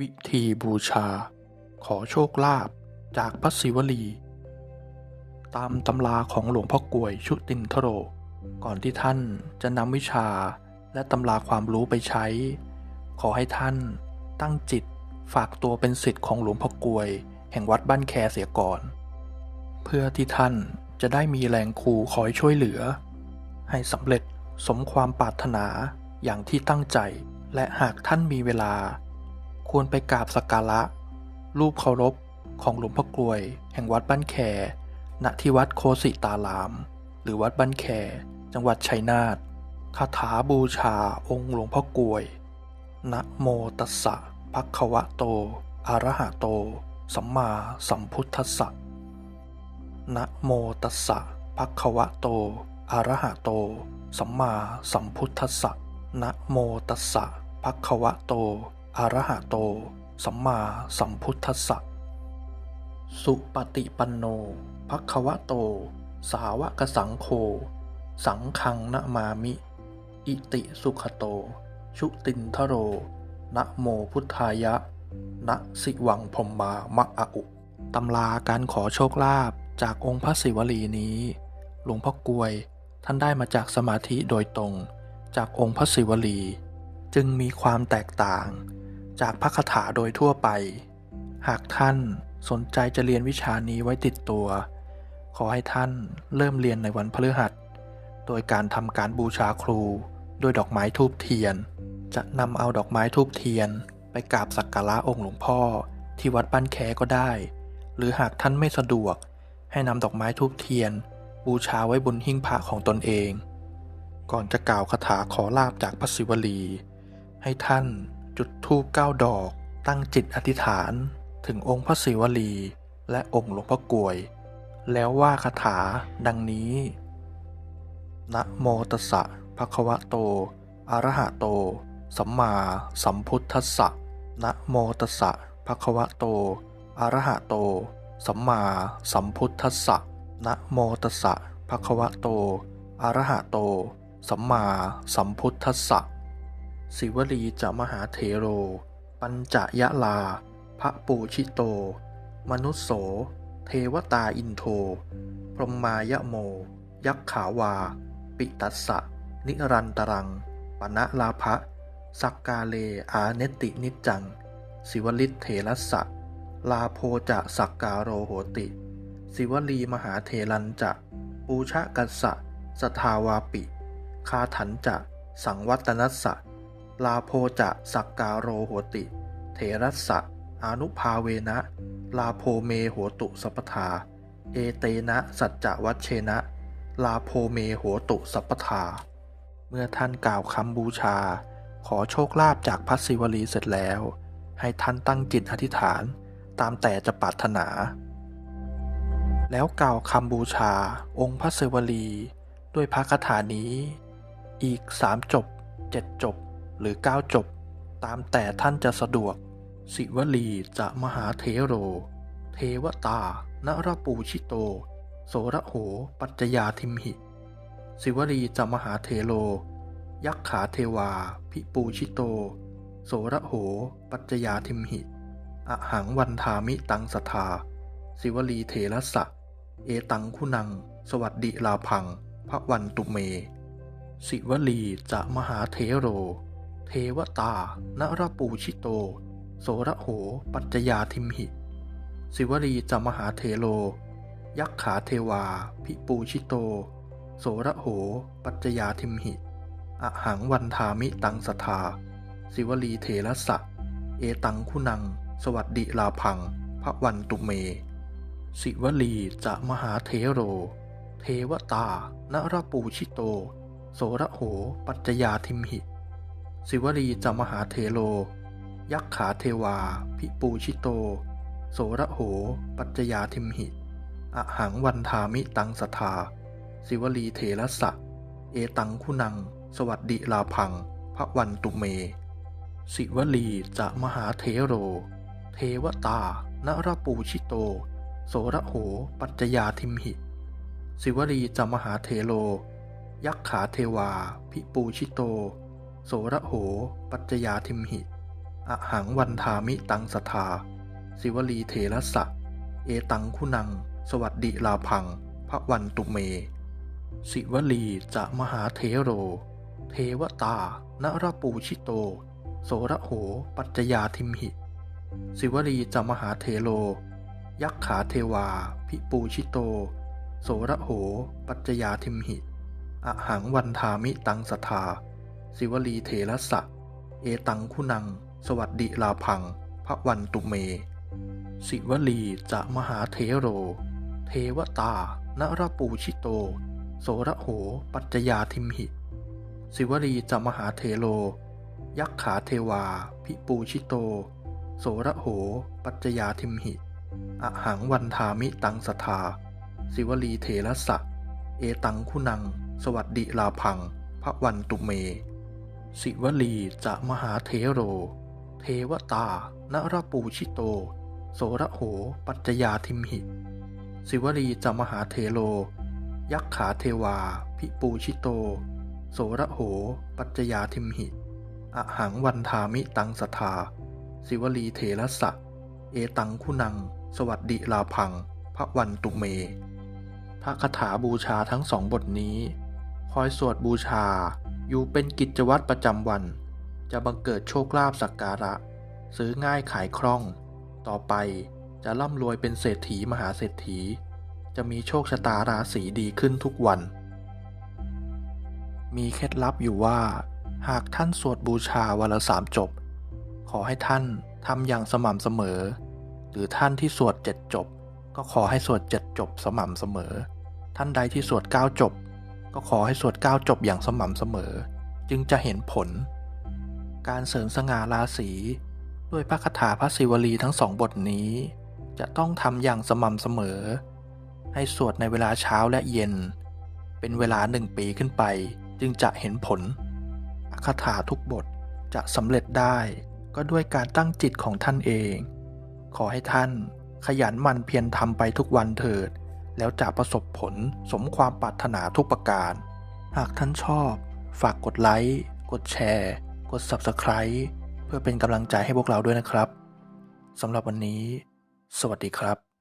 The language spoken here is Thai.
วิธีบูชา ขอโชคลาภจากพระศิวลี ตามตำราของหลวงพ่อกลวยชุตินทโร ก่อนที่ท่านจะนำวิชาและตำราความรู้ไปใช้ ขอให้ท่านตั้งจิตฝากตัวเป็นศิษย์ของหลวงพ่อกลวย แห่งวัดบ้านแคเสียก่อน เพื่อที่ท่านจะได้มีแรงครูคอยช่วยเหลือ ให้สำเร็จสมความปรารถนาอย่างที่ตั้งใจ และหากท่านมีเวลา ควรไปกราบสักการะ รูปเคารพของหลวงพ่อกลวย แห่งวัดบ้านแคณที่วัดโคสิตาราม หรือวัดบ้านแค จังหวัดชัยนาทคาถาบูชาองค์หลวงพ่อกลวย นะโมตัสสะภะคะวะโต อะระหะโต สัมมาสัมพุทธัสสะ นะโมตัสสะภะคะวะโต อะระหะโต สัมมาสัมพุทธัสสะ นะโมตัสสะภะคะวะโต อะระหะโต สัมมาสัมพุทธัสสะ สุปฏิปันโนภควะโต สาวกสังโฆ สังฆังนะมามิ อิติสุขโต ชุตินทโร นะโมพุทธายะ นะสิวังพรหมามะอะอุตำราการขอโชคลาภจากองค์พระศิวลีนี้ หลวงพ่อกวย ท่านได้มาจากสมาธิโดยตรงจากองค์พระศิวลี จึงมีความแตกต่าง จากพระคาถาโดยทั่วไป หากท่านสนใจจะเรียนวิชานี้ไว้ติดตัว ขอให้ท่านเริ่มเรียนในวันพฤหัส โดยการทำการบูชาครูด้วยดอกไม้ทูบเทียน จะนำเอาดอกไม้ทูบเทียน ไปกราบสักการะองค์หลวงพ่อที่วัดบ้านแคก็ได้ หรือหากท่านไม่สะดวก ให้นำดอกไม้ทูบเทียน บูชาไว้บนหิ้งพระของตนเอง ก่อนจะกล่าวคาถาขอลาบจากพระศิวลี ให้ท่าน จุดธูปเก้าดอก ตั้งจิตอธิษฐาน ถึงองค์พระศิวลี และองค์หลวงพ่อกลวย แล้วว่าคาถาดังนี้ นะโมตัสสะภะคะวะโต อะระหะโต สัมมาสัมพุทธัสสะ นะโมตัสสะภะคะวะโต อะระหะโต สัมมาสัมพุทธัสสะ นะโมตัสสะภะคะวะโต อะระหะโต สัมมาสัมพุทธัสสะ สิวลีจะมหาเถโร ปัญจยะลา พระปูชิโต มนุสโส เทวตาอินโท พรหมายะโม ยักขาวา ปิตัสสะ นิรันตรัง ปณะลาภะสักกาเลอาเนตินิจัง สิวลิตเถรสะ ลาโพจะสักการโรโหติ สิวลีมหาเทรันจะ ปูชะกัสสะสทาวาปิ คาถันจะ สังวัตนัสสะ ลาโพจะสักการโรโหติ เถรัสสะอนุภาเวนะ ลาโพเมโหตุสัพพทา เอเตนะสัจจวัชเชนะ ลาโพเมโหตุสัพพทา เมื่อท่านกล่าวคำบูชา ขอโชคลาภจากพระศิวลีเสร็จแล้ว ให้ท่านตั้งจิตอธิษฐานตามแต่จะปรารถนา แล้วกล่าวคำบูชาองค์พระศิวลี ด้วยพระคาถานี้ อีกสามจบเจ็ดจบ หรือก้าวจบ ตามแต่ท่านจะสะดวก สิวลีจะมหาเทโร เทวตานรปูชิโต โสระโห ปัจจยาทิมหิ สิวลีจะมหาเทโลยักขาเทวา พิปูชิโต โสระโห ปัจจยาทิมหิ อหังวันทามิตังสทา สิวลีเทระสะ เอตังคุนัง สวัสดิลาพังพระวันตุเม สิวลีจะมหาเทโร เทวตานรปูชิโต โสระโห ปัจจยาทิมหิ สิวลีจะมหาเทโล ยักขาเทวา พิปูชิโต โสระโห ปัจจยาทิมหิ อหังวันทามิตังสทา สิวลีเทระสะ เอตังคุณัง สวัสดิลาพัง พระวันตุเม สิวลีจะมหาเทโร เทวตานรปูชิโต โสระโห ปัจจยาทิมหิ สิวลีจะมหาเทโล ยักขาเทวา พิปูชิโต โสระโห ปัจจยาทิมหิตอหังวันทามิตังสทา สิวลีเทระสะ เอตังคุณัง สวัสดิลาพัง พระวันตุเม สิวลีจะมหาเทโร เทวตานรปูชิโต โสระโห ปัจจยาทิมหิ สิวลีจะมหาเทโล ยักขาเทวา พิปูชิโต โสระโห ปัจจยาทิมหิออหังวันทามิตังสทา สิวลีเถระสะ เอตังคุณัง สวัสดิลาพัง พระวันตุเม สิวลีจะมหาเทโร เทวตานรปูชิโต โสระโห ปัจจยาทิมหิ สิวลีจะมหาเทโลยักขาเทวา พิปูชิโต โสระโห ปัจจยาทิมหิ อหังวันทามิตังสทา สิวลีเถระสะ เอตังคุณัง สวัสดิลาพัง พระวันตุเม สิวลีจะมหาเทโร เทวตานรปูชิโต โสระโห ปัจจยาทิมหิ สิวลีจะมหาเทโลยักขาเทวา พิปูชิโต โสระโห ปัจจยาทิมหิ อหังวันทามิตังสทา สิวลีเถระสะ เอตังคุณัง สวัสดิลาพังพระวันตุเม สิวลีจะมหาเทโร เทวตานรปูชิโต โสระโห ปัจจยาทิมหิ สิวลีจะมหาเทโลยักขาเทวา พิปูชิโต โสระโห ปัจจยาทิมหิ อหังวันทามิตังสทา สิวลีเถระสะ เอตังคุณัง สวัสดิลาพัง พระวันตุเมพระคาถาบูชาทั้งสองบทนี้ คอยสวดบูชา อยู่เป็นกิจวัตรประจำวัน จะบังเกิดโชคลาภสักการะ ซื้อง่ายขายคล่อง ต่อไปจะร่ำรวยเป็นเศรษฐีมหาเศรษฐี จะมีโชคชะตาราศีดีขึ้นทุกวัน มีเคล็ดลับอยู่ว่า หากท่านสวดบูชาวันละสามจบ ขอให้ท่านทำอย่างสม่ำเสมอ หรือท่านที่สวดเจ็ดจบ ก็ขอให้สวดเจ็ดจบสม่ำเสมอ ท่านใดที่สวดเก้าจบ ก็ขอให้สวดก้าวจบอย่างสม่ำเสมอ จึงจะเห็นผล การเสริมสง่าราศีด้วยพระคาถาพระศิวลีทั้งสองบทนี้ จะต้องทำอย่างสม่ำเสมอ ให้สวดในเวลาเช้าและเย็น เป็นเวลาหนึ่งปีขึ้นไปจึงจะเห็นผลคาถาทุกบทจะสำเร็จได้ก็ด้วยการตั้งจิตของท่านเอง ขอให้ท่านขยันหมั่นเพียรทำไปทุกวันเถิด แล้วจะประสบผลสมความปรารถนาทุกประการ หากท่านชอบ ฝากกดไลค์ กดแชร์ กด Subscribe เพื่อเป็นกำลังใจให้พวกเราด้วยนะครับสำหรับวันนี้ สวัสดีครับ